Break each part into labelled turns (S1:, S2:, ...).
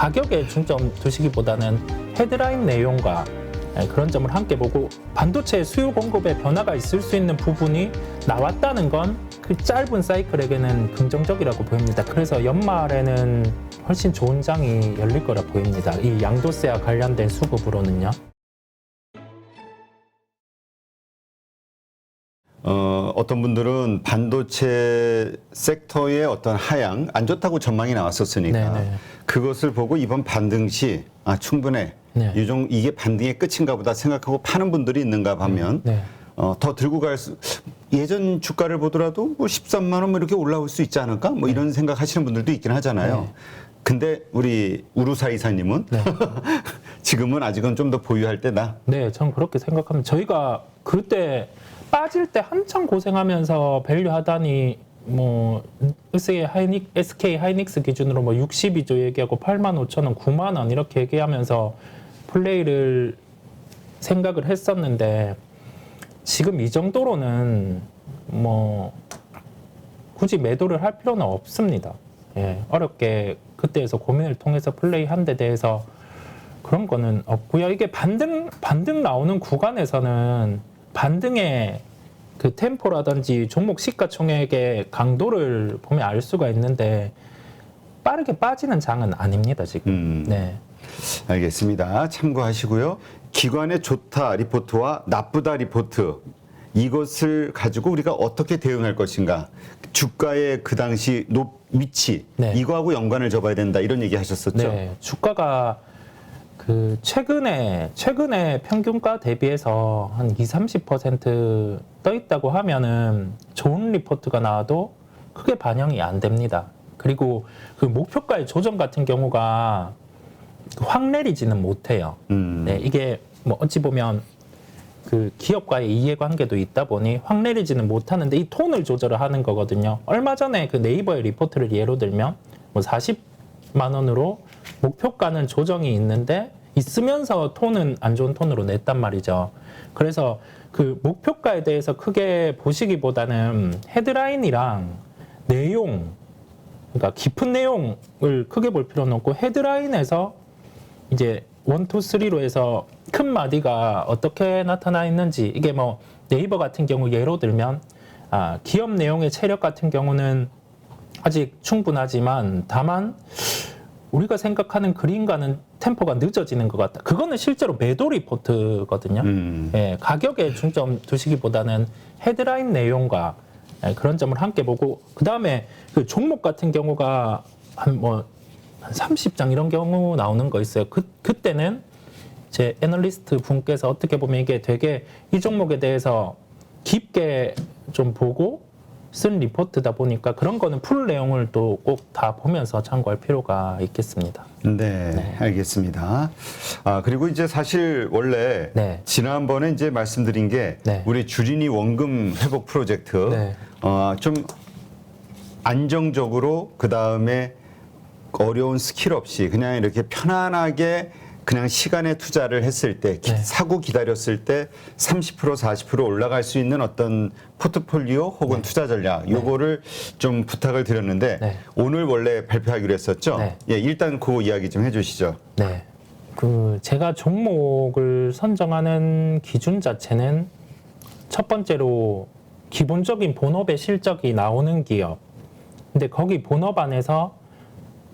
S1: 가격에 중점 두시기보다는 헤드라인 내용과 예, 그런 점을 함께 보고 반도체 수요 공급에 변화가 있을 수 있는 부분이 나왔다는 건 그 짧은 사이클에게는 긍정적이라고 보입니다. 그래서 연말에는 훨씬 좋은 장이 열릴 거라 보입니다. 이 양도세와 관련된 수급으로는요.
S2: 어, 어떤 분들은 반도체 섹터의 어떤 하향 안 좋다고 전망이 나왔었으니까
S1: 네네.
S2: 그것을 보고 이번 반등 시 아, 충분해.
S1: 네.
S2: 유종 이게 반등의 끝인가 보다 생각하고 파는 분들이 있는가 하면
S1: 네.
S2: 어, 더 들고 갈 수, 예전 주가를 보더라도 뭐 13만 원뭐 이렇게 올라올 수 있지 않을까? 뭐 이런 생각 하시는 분들도 있긴 하잖아요.
S1: 네.
S2: 근데 우리 우루사 이사님은
S1: 네.
S2: 지금은 아직은 좀 더 보유할 때다.
S1: 네, 전 그렇게 생각합니다. 저희가 그때 빠질 때 한참 고생하면서 밸류 하다니 뭐 SK 하이닉 SK 하이닉스 기준으로 뭐 62조 얘기하고 8만 5천 원, 9만 원 이렇게 얘기하면서 플레이를 생각을 했었는데 지금 이 정도로는 뭐 굳이 매도를 할 필요는 없습니다. 예, 어렵게 그때에서 고민을 통해서 플레이한 데 대해서 그런 거는 없고요. 이게 반등 반등 나오는 구간에서는 반등의 그 템포라든지 종목 시가총액의 강도를 보면 알 수가 있는데 빠르게 빠지는 장은 아닙니다 지금.
S2: 음.
S1: 네.
S2: 알겠습니다. 참고하시고요. 기관의 좋다 리포트와 나쁘다 리포트 이것을 가지고 우리가 어떻게 대응할 것인가 주가의 그 당시 높 위치
S1: 네.
S2: 이거하고 연관을 접어야 된다 이런 얘기 하셨었죠.
S1: 네, 주가가 그 최근에 최근에 평균가 대비해서 한 2, 30%떠 있다고 하면은 좋은 리포트가 나와도 크게 반영이 안 됩니다. 그리고 그 목표가의 조정 같은 경우가 확 내리지는 못해요.
S2: 음.
S1: 네, 이게 뭐 어찌 보면 그 기업과의 이해관계도 있다 보니 확 내리지는 못하는데 이 톤을 조절을 하는 거거든요. 얼마 전에 그 네이버의 리포트를 예로 들면 뭐 40만 원으로 목표가는 조정이 있는데 있으면서 톤은 안 좋은 톤으로 냈단 말이죠. 그래서 그 목표가에 대해서 크게 보시기보다는 헤드라인이랑 내용 그러니까 깊은 내용을 크게 볼 필요는 없고 헤드라인에서 이제 원, 투, 쓰리로 해서 큰 마디가 어떻게 나타나 있는지 이게 뭐 네이버 같은 경우 예로 들면 아, 기업 내용의 체력 같은 경우는 아직 충분하지만 다만 우리가 생각하는 그림과는 템포가 늦어지는 것 같다. 그거는 실제로 매도 리포트거든요.
S2: 음.
S1: 예, 가격에 중점 두시기보다는 헤드라인 내용과 예, 그런 점을 함께 보고 그 다음에 그 종목 같은 경우가 한 뭐 한 30장 이런 경우 나오는 거 있어요. 그 그때는 제 애널리스트 분께서 어떻게 보면 이게 되게 이 종목에 대해서 깊게 좀 보고 쓴 리포트다 보니까 그런 거는 풀 내용을 또 꼭 다 보면서 참고할 필요가 있겠습니다.
S2: 네, 알겠습니다. 아, 그리고 이제 사실 원래
S1: 네.
S2: 지난번에 이제 말씀드린 게
S1: 네.
S2: 우리 주린이 원금 회복 프로젝트
S1: 네.
S2: 어, 좀 안정적으로 그 다음에 어려운 스킬 없이 그냥 이렇게 편안하게 그냥 시간에 투자를 했을 때 기-
S1: 네.
S2: 사고 기다렸을 때 30% 40% 올라갈 수 있는 어떤 포트폴리오 혹은 투자 전략 요거를 좀 부탁을 드렸는데
S1: 네.
S2: 오늘 원래 발표하기로 했었죠.
S1: 네.
S2: 예, 일단 그 이야기 좀 해주시죠.
S1: 네. 그 제가 종목을 선정하는 기준 자체는 첫 번째로 기본적인 본업의 실적이 나오는 기업. 근데 거기 본업 안에서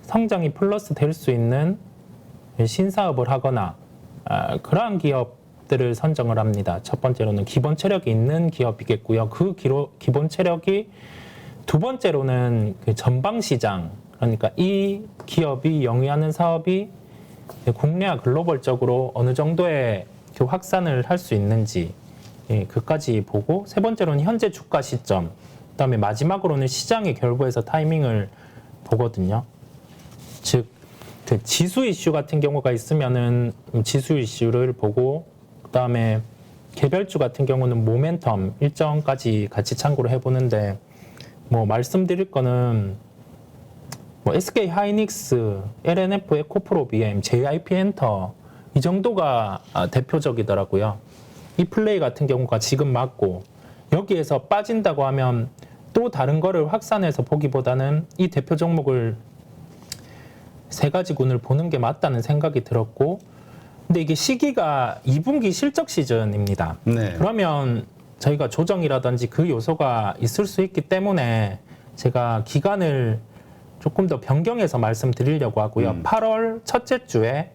S1: 성장이 플러스 될 수 있는 신사업을 하거나 아, 그러한 기업들을 선정을 합니다. 첫 번째로는 기본 체력이 있는 기업이겠고요. 그 기로, 기본 체력이 두 번째로는 그 전방 시장 그러니까 이 기업이 영위하는 사업이 국내와 글로벌적으로 어느 정도의 그 확산을 할 수 있는지 예, 그까지 보고 세 번째로는 현재 주가 시점 그다음에 마지막으로는 시장의 결부에서 타이밍을 보거든요. 즉, 그 지수 이슈 같은 경우가 있으면은 지수 이슈를 보고 그다음에 개별주 같은 경우는 모멘텀 일정까지 같이 참고를 해보는데 뭐 말씀드릴 거는 뭐 SK 하이닉스, LNF, 에코프로 BM, JIP 엔터 이 정도가 아, 대표적이더라고요. 이 플레이 같은 경우가 지금 맞고 여기에서 빠진다고 하면 또 다른 거를 확산해서 보기보다는 이 대표 종목을 세 가지 군을 보는 게 맞다는 생각이 들었고 근데 이게 시기가 2분기 실적 시즌입니다.
S2: 네.
S1: 그러면 저희가 조정이라든지 그 요소가 있을 수 있기 때문에 제가 기간을 조금 더 변경해서 말씀드리려고 하고요.
S2: 음.
S1: 8월 첫째 주에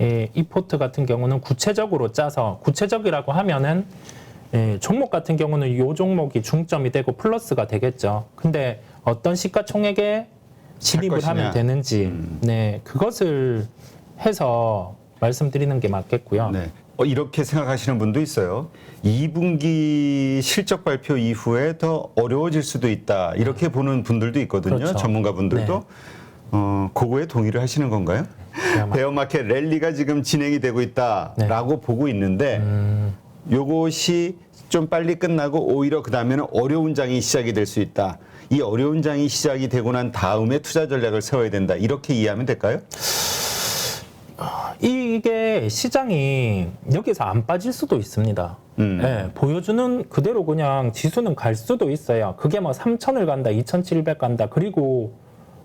S1: 예, 이 포트 같은 경우는 구체적으로 짜서 구체적이라고 하면은 예, 종목 같은 경우는 요 종목이 중점이 되고 플러스가 되겠죠. 근데 어떤 시가총액에 진입을
S2: 것이냐.
S1: 하면 되는지
S2: 음.
S1: 네 그것을 해서 말씀드리는 게 맞겠고요.
S2: 네. 어, 이렇게 생각하시는 분도 있어요. 2분기 실적 발표 이후에 더 어려워질 수도 있다. 이렇게 보는 분들도 있거든요.
S1: 그렇죠.
S2: 전문가 분들도.
S1: 네.
S2: 어, 그거에 동의를 하시는 건가요? 베어마켓 랠리가 지금 진행이 되고 있다라고 보고 있는데
S1: 네. 음,
S2: 요것이 좀 빨리 끝나고 오히려 그 다음에는 어려운 장이 시작이 될 수 있다. 이 어려운 장이 시작이 되고 난 다음에 투자 전략을 세워야 된다. 이렇게 이해하면 될까요?
S1: 이게 시장이 여기서 안 빠질 수도 있습니다.
S2: 음.
S1: 예, 보여주는 그대로 그냥 지수는 갈 수도 있어요. 그게 뭐 3,000을 간다, 2,700 간다, 그리고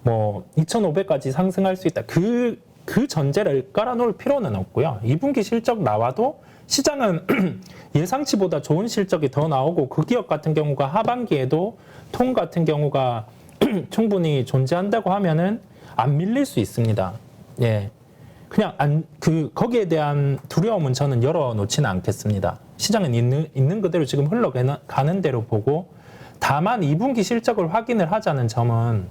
S1: 뭐 2,500까지 상승할 수 있다. 그, 그 전제를 깔아놓을 필요는 없고요. 2분기 실적 나와도 시장은 예상치보다 좋은 실적이 더 나오고 그 기업 같은 경우가 하반기에도 통 같은 경우가 충분히 존재한다고 하면은 안 밀릴 수 있습니다. 예. 그냥 안, 그, 거기에 대한 두려움은 저는 열어놓지는 않겠습니다. 시장은 있는, 있는 그대로 지금 흘러가는 대로 보고 다만 2분기 실적을 확인을 하자는 점은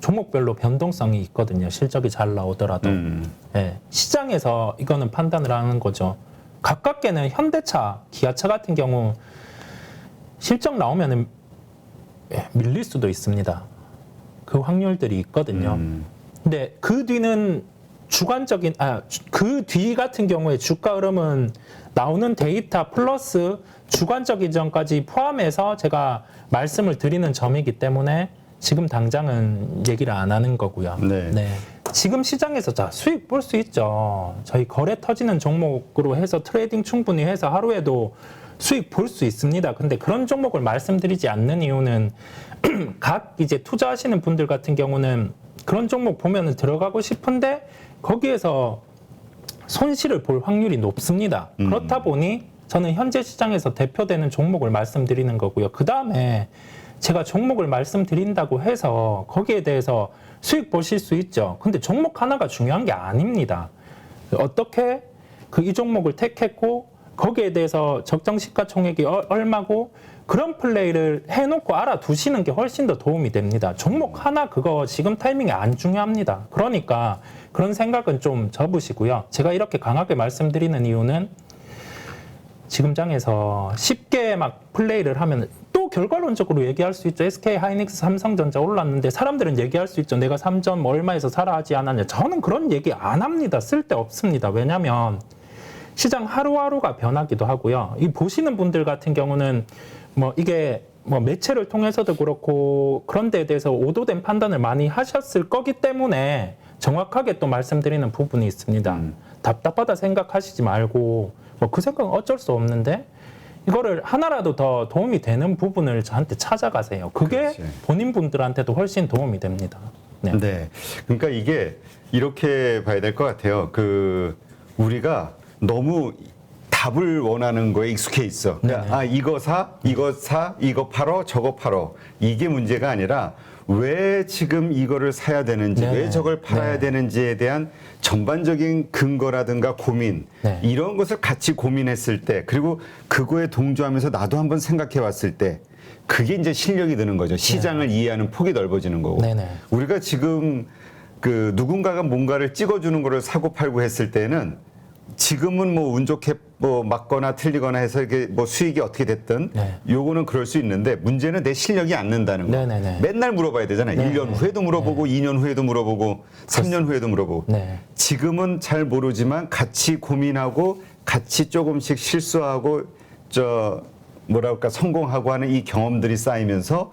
S1: 종목별로 변동성이 있거든요. 실적이 잘 나오더라도.
S2: 음.
S1: 예, 시장에서 이거는 판단을 하는 거죠. 가깝게는 현대차, 기아차 같은 경우 실적 나오면은 예, 밀릴 수도 있습니다. 그 확률들이 있거든요.
S2: 음.
S1: 근데 그 뒤는 주관적인 아 그 뒤 같은 경우에 주가 흐름은 나오는 데이터 플러스 주관적 이전까지 포함해서 제가 말씀을 드리는 점이기 때문에 지금 당장은 얘기를 안 하는 거고요.
S2: 네.
S1: 지금 시장에서 자 수익 볼 수 있죠. 저희 거래 터지는 종목으로 해서 트레이딩 충분히 해서 하루에도 수익 볼 수 있습니다. 근데 그런 종목을 말씀드리지 않는 이유는 각 이제 투자하시는 분들 같은 경우는 그런 종목 보면은 들어가고 싶은데 거기에서 손실을 볼 확률이 높습니다.
S2: 음.
S1: 그렇다 보니 저는 현재 시장에서 대표되는 종목을 말씀드리는 거고요. 그 다음에 제가 종목을 말씀드린다고 해서 거기에 대해서 수익 보실 수 있죠. 근데 종목 하나가 중요한 게 아닙니다. 어떻게 그 이 종목을 택했고 거기에 대해서 적정 시가총액이 어- 얼마고 그런 플레이를 해놓고 알아두시는 게 훨씬 더 도움이 됩니다. 종목 하나 그거 지금 타이밍이 안 중요합니다. 그러니까 그런 생각은 좀 접으시고요. 제가 이렇게 강하게 말씀드리는 이유는 지금 장에서 쉽게 막 플레이를 하면 또 결과론적으로 얘기할 수 있죠. SK 하이닉스 삼성전자 올랐는데 사람들은 얘기할 수 있죠. 내가 3점 뭐 얼마에서 사라 하지 않았냐. 저는 그런 얘기 안 합니다. 쓸데 없습니다. 왜냐면 시장 하루하루가 변하기도 하고요. 이 보시는 분들 같은 경우는 뭐 이게 뭐 매체를 통해서도 그렇고 그런 데에 대해서 오도된 판단을 많이 하셨을 거기 때문에 정확하게 또 말씀드리는 부분이 있습니다.
S2: 음.
S1: 답답하다 생각하시지 말고 뭐 그 생각은 어쩔 수 없는데 이거를 하나라도 더 도움이 되는 부분을 저한테 찾아가세요. 그게
S2: 그렇지.
S1: 본인 분들한테도 훨씬 도움이 됩니다. 네.
S2: 네. 그러니까 이게 이렇게 봐야 될 것 같아요. 그 우리가 너무 답을 원하는 거에 익숙해 있어. 그러니까. 아 이거 사, 이거 사, 이거 팔어, 저거 팔어. 이게 문제가 아니라 왜 지금 이거를 사야 되는지,
S1: 네네.
S2: 왜 저걸 팔아야
S1: 네.
S2: 되는지에 대한 전반적인 근거라든가 고민
S1: 네.
S2: 이런 것을 같이 고민했을 때 그리고 그거에 동조하면서 나도 한번 생각해 봤을 때 그게 이제 실력이 드는 거죠. 시장을 이해하는 폭이 넓어지는 거고. 우리가 지금 그 누군가가 뭔가를 찍어주는 거를 사고 팔고 했을 때는 지금은 뭐 운 좋게 뭐 맞거나 틀리거나 해서 이게 뭐 수익이 어떻게 됐든
S1: 네.
S2: 요거는 그럴 수 있는데 문제는 내 실력이 안 는다는 거.
S1: 네 네 네.
S2: 맨날 물어봐야 되잖아요.
S1: 네네.
S2: 1년 후에도 물어보고 2년 후에도 물어보고 3년 후에도 물어보고.
S1: 네.
S2: 지금은 잘 모르지만 같이 고민하고 같이 조금씩 실수하고 저 뭐랄까 성공하고 하는 이 경험들이 쌓이면서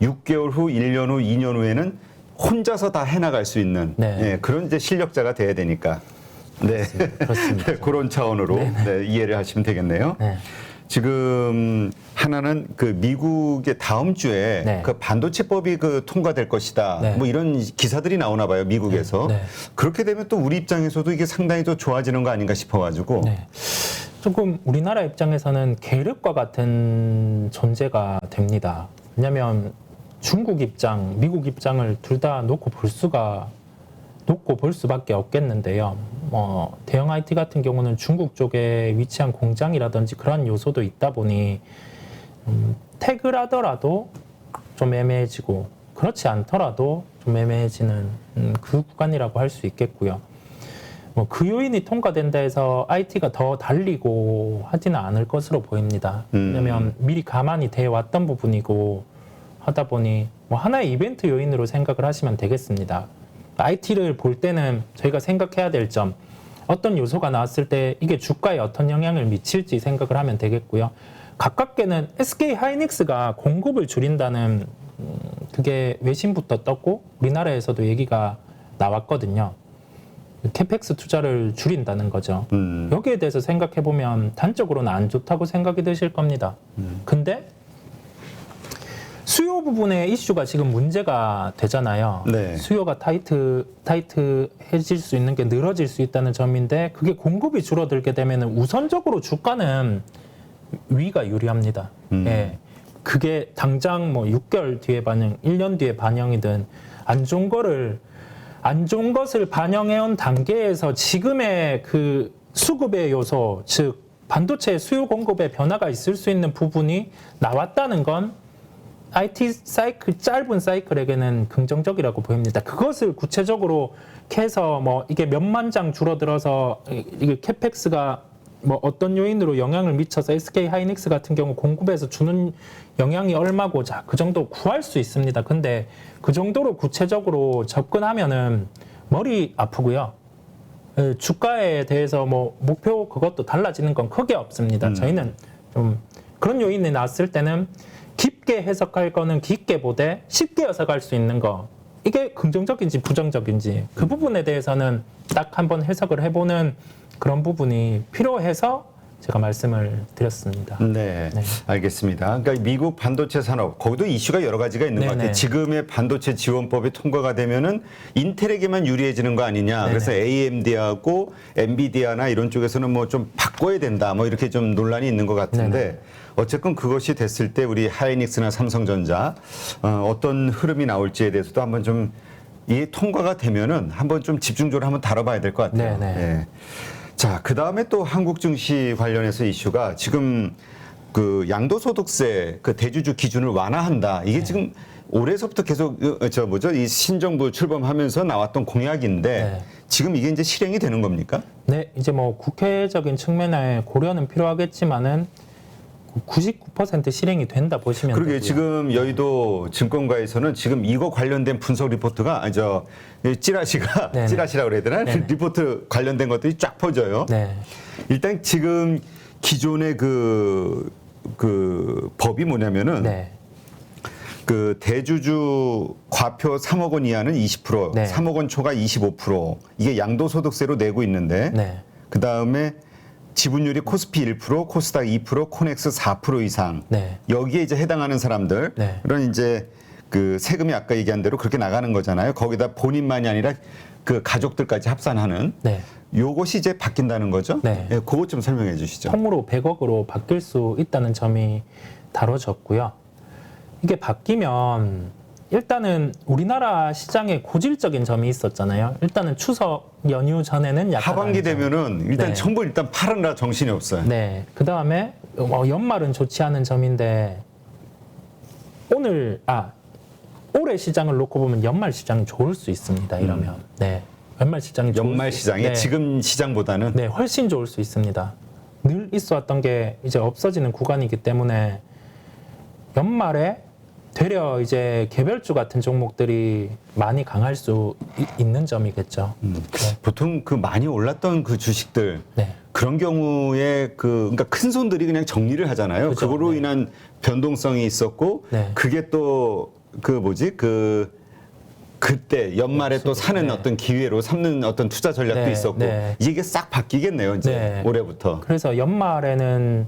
S2: 6개월 후, 1년 후, 2년 후에는 혼자서 다 해나갈 수 있는
S1: 네.
S2: 예, 그런 이제 실력자가 돼야 되니까 네
S1: 그렇습니다.
S2: 그런 차원으로 네, 이해를 하시면 되겠네요.
S1: 네.
S2: 지금 하나는 그 미국의 다음 주에
S1: 네.
S2: 그 반도체법이 그 통과될 것이다.
S1: 네.
S2: 뭐 이런 기사들이 나오나 봐요, 미국에서.
S1: 네, 네.
S2: 그렇게 되면 또 우리 입장에서도 이게 상당히 더 좋아지는 거 아닌가 싶어 가지고.
S1: 네. 조금 우리나라 입장에서는 계륵과 같은 존재가 됩니다. 왜냐하면 중국 입장, 미국 입장을 둘 다 놓고 볼 수가 놓고 볼 수밖에 없겠는데요. 뭐 대형 IT 같은 경우는 중국 쪽에 위치한 공장이라든지 그러한 요소도 있다 보니 음, 태그를 하더라도 좀 애매해지고 그렇지 않더라도 좀 애매해지는 음, 그 구간이라고 할 수 있겠고요. 뭐 그 요인이 통과된다 해서 IT가 더 달리고 하지는 않을 것으로 보입니다.
S2: 음.
S1: 왜냐하면 미리 가만히 돼 왔던 부분이고 하다 보니 뭐 하나의 이벤트 요인으로 생각을 하시면 되겠습니다. IT를 볼 때는 저희가 생각해야 될 점 어떤 요소가 나왔을 때 이게 주가에 어떤 영향을 미칠지 생각을 하면 되겠고요. 가깝게는 SK 하이닉스가 공급을 줄인다는 음, 그게 외신부터 떴고 우리나라에서도 얘기가 나왔거든요. 캐펙스 투자를 줄인다는 거죠.
S2: 음.
S1: 여기에 대해서 생각해 보면 단적으로는 안 좋다고 생각이 드실 겁니다. 근데 수요 부분의 이슈가 지금 문제가 되잖아요.
S2: 네.
S1: 수요가 타이트 타이트해질 수 있는 게 늘어질 수 있다는 점인데 그게 공급이 줄어들게 되면 우선적으로 주가는 위가 유리합니다.
S2: 음.
S1: 예. 그게 당장 뭐 6개월 뒤에 반영, 1년 뒤에 반영이든 안 좋은 거를 안 좋은 것을 반영해온 단계에서 지금의 그 수급의 요소, 즉 반도체 수요 공급의 변화가 있을 수 있는 부분이 나왔다는 건 IT 사이클 짧은 사이클에게는 긍정적이라고 보입니다. 그것을 구체적으로 캐서 뭐 이게 몇만 장 줄어들어서 이- 이게 캐펙스가 뭐 어떤 요인으로 영향을 미쳐서 SK 하이닉스 같은 경우 공급에서 주는 영향이 얼마고 자 그 정도 구할 수 있습니다. 근데 그 정도로 구체적으로 접근하면은 머리 아프고요. 예, 주가에 대해서 뭐 목표 그것도 달라지는 건 크게 없습니다. 저희는 좀 그런 요인이 나왔을 때는 깊게 해석할 거는 깊게 보되 쉽게 해석할 수 있는 거. 이게 긍정적인지 부정적인지 그 부분에 대해서는 딱 한번 해석을 해보는 그런 부분이 필요해서 제가 말씀을 드렸습니다.
S2: 네,
S1: 네.
S2: 알겠습니다. 그러니까 미국 반도체 산업 거기도 이슈가 여러 가지가 있는 것
S1: 네네.
S2: 같아요. 지금의 반도체 지원법이 통과가 되면은 인텔에게만 유리해지는 거 아니냐.
S1: 네네.
S2: 그래서 AMD하고 엔비디아나 이런 쪽에서는 뭐 좀 바꿔야 된다. 뭐 이렇게 좀 논란이 있는 것 같은데
S1: 네네.
S2: 어쨌건 그것이 됐을 때 우리 하이닉스나 삼성전자 어, 어떤 흐름이 나올지에 대해서도 한번 좀 이 통과가 되면은 한번 좀 집중적으로 한번 다뤄봐야 될 것 같아요.
S1: 네네.
S2: 예. 자, 그 다음에 또 한국 증시 관련해서 이슈가 지금 그 양도소득세 그 대주주 기준을 완화한다. 이게 지금 올해서부터 계속 어, 저 뭐죠 이 신정부 출범하면서 나왔던 공약인데
S1: 네.
S2: 지금 이게 이제 실행이 되는 겁니까?
S1: 네, 이제 뭐 국회적인 측면에 고려는 필요하겠지만은 99% 실행이 된다 보시면
S2: 그러게
S1: 되고요.
S2: 지금 여의도 증권가에서는 지금 이거 관련된 분석 리포트가 아니 저 찌라시가
S1: 네네.
S2: 찌라시라고 그래야 되나
S1: 네네.
S2: 리포트 관련된 것들이 쫙 퍼져요.
S1: 네,
S2: 일단 지금 기존의 그, 그 법이 뭐냐면은
S1: 네,
S2: 그 대주주 과표 3억 원 이하는 20%,
S1: 네.
S2: 3억 원 초과 25% 이게 양도소득세로 내고 있는데
S1: 네,
S2: 그 다음에 지분율이 코스피 1%, 코스닥 2%, 코넥스 4% 이상
S1: 네,
S2: 여기에 이제 해당하는 사람들
S1: 네.
S2: 그런 이제 그 세금이 아까 얘기한 대로 그렇게 나가는 거잖아요. 거기다 본인만이 아니라 그 가족들까지 합산하는
S1: 네.
S2: 요것이 이제 바뀐다는 거죠.
S1: 네.
S2: 예, 그것 좀 설명해 주시죠.
S1: 통으로 100억으로 바뀔 수 있다는 점이 다뤄졌고요. 이게 바뀌면 일단은 우리나라 시장에 고질적인 점이 있었잖아요. 일단은 추석 연휴 전에는 약간
S2: 하반기
S1: 안정.
S2: 되면은 일단
S1: 네.
S2: 전부 일단 파르라 정신이 없어요.
S1: 네. 그 다음에 어, 연말은 좋지 않은 점인데 오늘 아 올해 시장을 놓고 보면 연말 시장이 좋을 수 있습니다. 이러면 네. 연말 시장이 좋을
S2: 연말 시장에
S1: 네.
S2: 지금 시장보다는
S1: 네, 훨씬 좋을 수 있습니다. 늘 있어왔던 게 이제 없어지는 구간이기 때문에 연말에 되려 이제 개별주 같은 종목들이 많이 강할 수 이- 있는 점이겠죠.
S2: 음.
S1: 네.
S2: 보통 그 많이 올랐던 그 주식들
S1: 네.
S2: 그런 경우에 그 그러니까 큰 손들이 그냥 정리를 하잖아요.
S1: 그죠.
S2: 그거로
S1: 네.
S2: 인한 변동성이 있었고
S1: 네.
S2: 그게 또 그 뭐지 그 그때 연말에 또 사는
S1: 네.
S2: 어떤 기회로 삼는 어떤 투자 전략도
S1: 네,
S2: 있었고
S1: 네.
S2: 이게 싹 바뀌겠네요 이제
S1: 네.
S2: 올해부터.
S1: 그래서 연말에는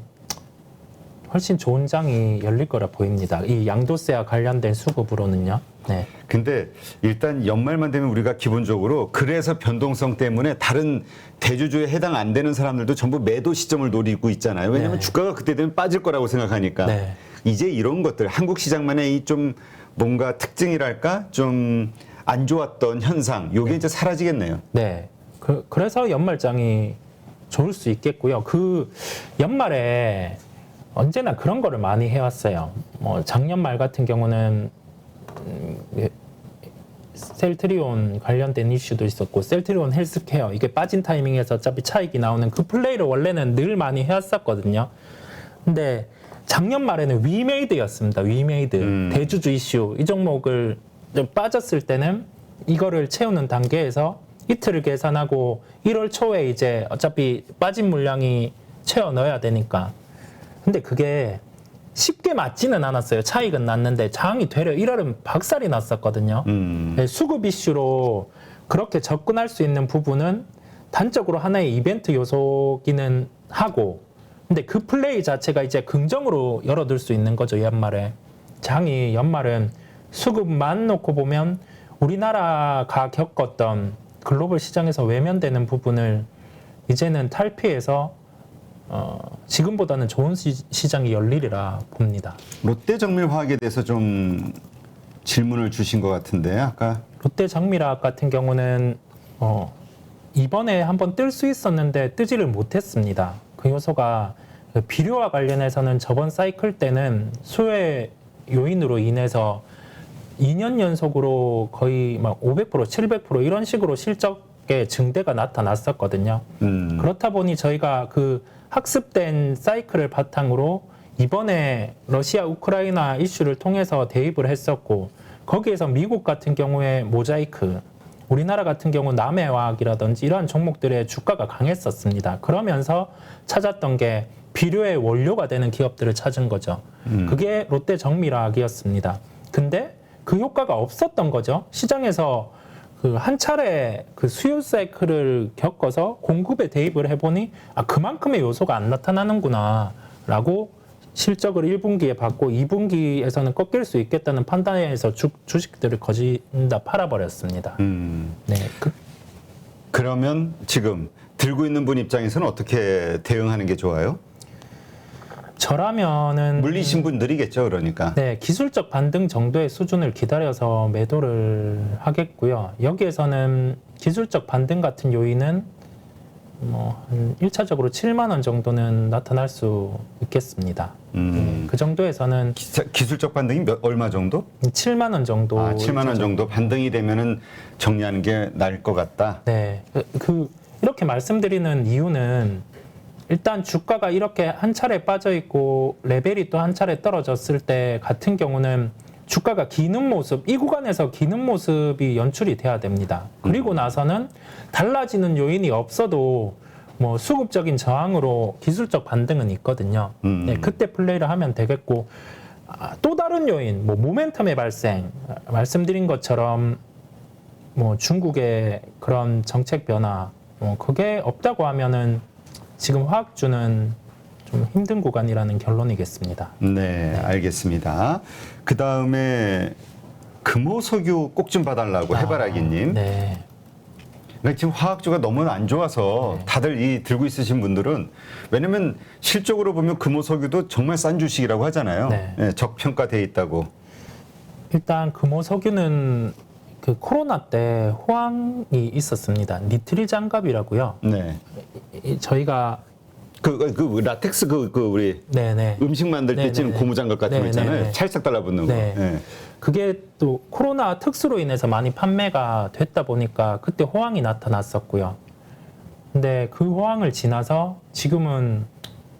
S1: 훨씬 좋은 장이 열릴 거라 보입니다. 이 양도세와 관련된 수급으로는요. 네.
S2: 근데 일단 연말만 되면 우리가 기본적으로 그래서 변동성 때문에 다른 대주주에 해당 안 되는 사람들도 전부 매도 시점을 노리고 있잖아요. 왜냐하면
S1: 네.
S2: 주가가 그때 되면 빠질 거라고 생각하니까
S1: 네.
S2: 이제 이런 것들 한국 시장만의 이 좀 뭔가 특징이랄까 좀 안 좋았던 현상 요게 이제 사라지겠네요.
S1: 네. 그, 그래서 연말장이 좋을 수 있겠고요. 그 연말에 언제나 그런 거를 많이 해왔어요. 뭐 작년 말 같은 경우는 음, 예, 셀트리온 관련된 이슈도 있었고 셀트리온 헬스케어 이게 빠진 타이밍에서 어차피 차익이 나오는 그 플레이를 원래는 늘 많이 해왔었거든요. 근데 작년 말에는 위메이드였습니다. 위메이드
S2: 음.
S1: 대주주 이슈 이 종목을 좀 빠졌을 때는 이거를 채우는 단계에서 이틀을 계산하고 1월 초에 이제 어차피 빠진 물량이 채워 넣어야 되니까. 근데 그게 쉽게 맞지는 않았어요. 차익은 났는데 장이 되려 1월은 박살이 났었거든요.
S2: 음.
S1: 네, 수급 이슈로 그렇게 접근할 수 있는 부분은 단적으로 하나의 이벤트 요소기는 하고 근데 그 플레이 자체가 이제 긍정으로 열어둘 수 있는 거죠 연말에 장이 연말은 수급만 놓고 보면 우리나라가 겪었던 글로벌 시장에서 외면되는 부분을 이제는 탈피해서 어, 지금보다는 좋은 시, 시장이 열리리라 봅니다.
S2: 롯데 정밀화학에 대해서 좀 질문을 주신 것 같은데 아까
S1: 롯데 장미락 같은 경우는 어, 이번에 한번 뜰 수 있었는데 뜨지를 못했습니다. 그 요소가 그 비료와 관련해서는 저번 사이클 때는 수혜 요인으로 인해서 2년 연속으로 거의 막 500%, 700% 이런 식으로 실적의 증대가 나타났었거든요.
S2: 음.
S1: 그렇다 보니 저희가 그 학습된 사이클을 바탕으로 이번에 러시아 우크라이나 이슈를 통해서 대입을 했었고 거기에서 미국 같은 경우에 모자이크 우리나라 같은 경우 남해화학이라든지 이러한 종목들의 주가가 강했었습니다. 그러면서 찾았던 게 비료의 원료가 되는 기업들을 찾은 거죠. 그게 롯데 정밀화학이었습니다. 근데 그 효과가 없었던 거죠. 시장에서 그 한 차례 그 수요 사이클을 겪어서 공급에 대입을 해보니 아 그만큼의 요소가 안 나타나는구나라고 실적을 1분기에 받고 2분기에서는 꺾일 수 있겠다는 판단에서 주, 주식들을 거진다 팔아버렸습니다.
S2: 음.
S1: 네, 그,
S2: 그러면 지금 들고 있는 분 입장에서는 어떻게 대응하는 게 좋아요?
S1: 저라면은
S2: 물리신 분들이겠죠, 그러니까.
S1: 네, 기술적 반등 정도의 수준을 기다려서 매도를 하겠고요. 여기에서는 기술적 반등 같은 요인은 뭐 한 1차적으로 7만 원 정도는 나타날 수 있겠습니다.
S2: 음.
S1: 네, 그 정도에서는
S2: 기사- 기술적 반등이 몇, 얼마 정도?
S1: 7만 원 정도.
S2: 아, 7만 원 정도 반등이 되면은 정리하는 게 나을 것 같다.
S1: 네, 그, 그 이렇게 말씀드리는 이유는 일단 주가가 이렇게 한 차례 빠져 있고 레벨이 또 한 차례 떨어졌을 때 같은 경우는 주가가 기는 모습, 이 구간에서 기는 모습이 연출이 돼야 됩니다. 그리고 나서는 달라지는 요인이 없어도 뭐 수급적인 저항으로 기술적 반등은 있거든요.
S2: 음.
S1: 네, 그때 플레이를 하면 되겠고 아, 또 다른 요인, 뭐 모멘텀의 발생, 아, 말씀드린 것처럼 뭐 중국의 그런 정책 변화, 뭐 그게 없다고 하면은 지금 화학주는 좀 힘든 구간이라는 결론이겠습니다.
S2: 네, 알겠습니다. 그 다음에 금호석유 꼭 좀 봐달라고 해바라기님.
S1: 네.
S2: 그러니까 지금 화학주가 너무 안 좋아서 다들 이 들고 있으신 분들은 왜냐면 실적으로 보면 금호석유도 정말 싼 주식이라고 하잖아요.
S1: 네.
S2: 예, 적평가돼 있다고.
S1: 일단 금호석유는 그 코로나 때 호황이 있었습니다. 니트릴 장갑이라고요.
S2: 네.
S1: 이- 저희가
S2: 그, 그, 그 라텍스 그, 그 우리
S1: 네네.
S2: 음식 만들 때
S1: 네, 네,
S2: 고무장갑 같은 거
S1: 네,
S2: 있잖아요.
S1: 네, 네.
S2: 찰싹 달라붙는
S1: 네.
S2: 거. 예.
S1: 그게 또 코로나 특수로 인해서 많이 판매가 됐다 보니까 그때 호황이 나타났었고요. 근데 그 호황을 지나서 지금은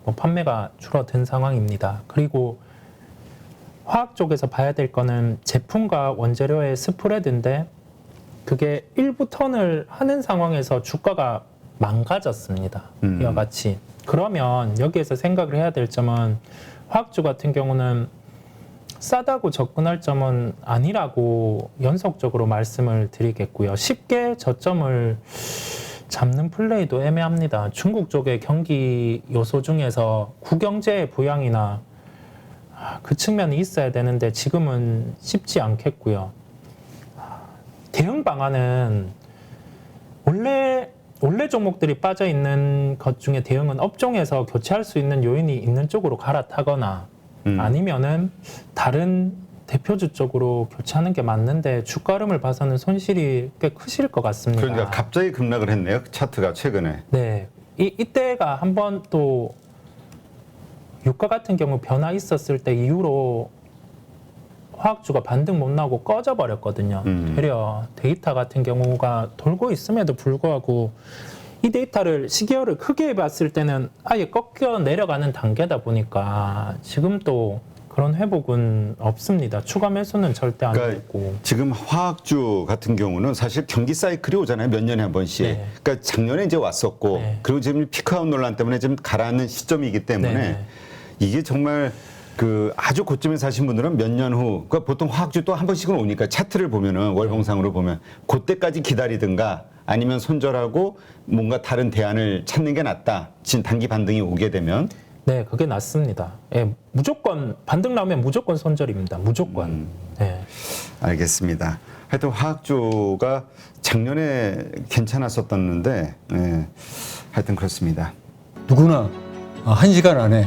S1: 뭐 판매가 줄어든 상황입니다. 그리고 화학 쪽에서 봐야 될 거는 제품과 원재료의 스프레드인데 그게 일부 턴을 하는 상황에서 주가가 망가졌습니다.
S2: 음.
S1: 이와 같이. 그러면 여기에서 생각을 해야 될 점은 화학주 같은 경우는 싸다고 접근할 점은 아니라고 연속적으로 말씀을 드리겠고요. 쉽게 저점을 잡는 플레이도 애매합니다. 중국 쪽의 경기 요소 중에서 국영제의 부양이나 아, 그 측면이 있어야 되는데 지금은 쉽지 않겠고요. 아, 대응 방안은 원래 원래 종목들이 빠져 있는 것 중에 대응은 업종에서 교체할 수 있는 요인이 있는 쪽으로 갈아타거나
S2: 음.
S1: 아니면은 다른 대표주 쪽으로 교체하는 게 맞는데 주가 흐름을 봐서는 손실이 꽤 크실 것 같습니다.
S2: 그러니까 갑자기 급락을 했네요. 차트가 최근에.
S1: 네. 이, 이때가 한번 또 유가 같은 경우 변화 있었을 때 이후로 화학주가 반등 못 나고 꺼져 버렸거든요.
S2: 음.
S1: 되려 데이터 같은 경우가 돌고 있음에도 불구하고 이 데이터를 시계열을 크게 봤을 때는 아예 꺾여 내려가는 단계다 보니까 지금 또 그런 회복은 없습니다. 추가 매수는 절대 안
S2: 그러니까
S1: 됐고.
S2: 지금 화학주 같은 경우는 사실 경기 사이클이 오잖아요. 몇 년에 한 번씩.
S1: 네.
S2: 그러니까 작년에 이제 왔었고
S1: 네.
S2: 그리고 지금 피크아웃 논란 때문에 지금 가라앉는 시점이기 때문에
S1: 네.
S2: 이게 정말 그 아주 고점에 사신 분들은 몇 년 후, 그러니까 보통 화학주 또 한 번씩은 오니까 차트를 보면은 월봉상으로 보면 그때까지 기다리든가 아니면 손절하고 뭔가 다른 대안을 찾는 게 낫다. 진 단기 반등이 오게 되면
S1: 네, 그게 낫습니다. 예, 무조건 반등 나오면 무조건 손절입니다. 무조건. 네.
S2: 알겠습니다. 하여튼 화학주가 작년에 괜찮았었었는데, 예, 하여튼 그렇습니다.
S3: 누구나 한 시간 안에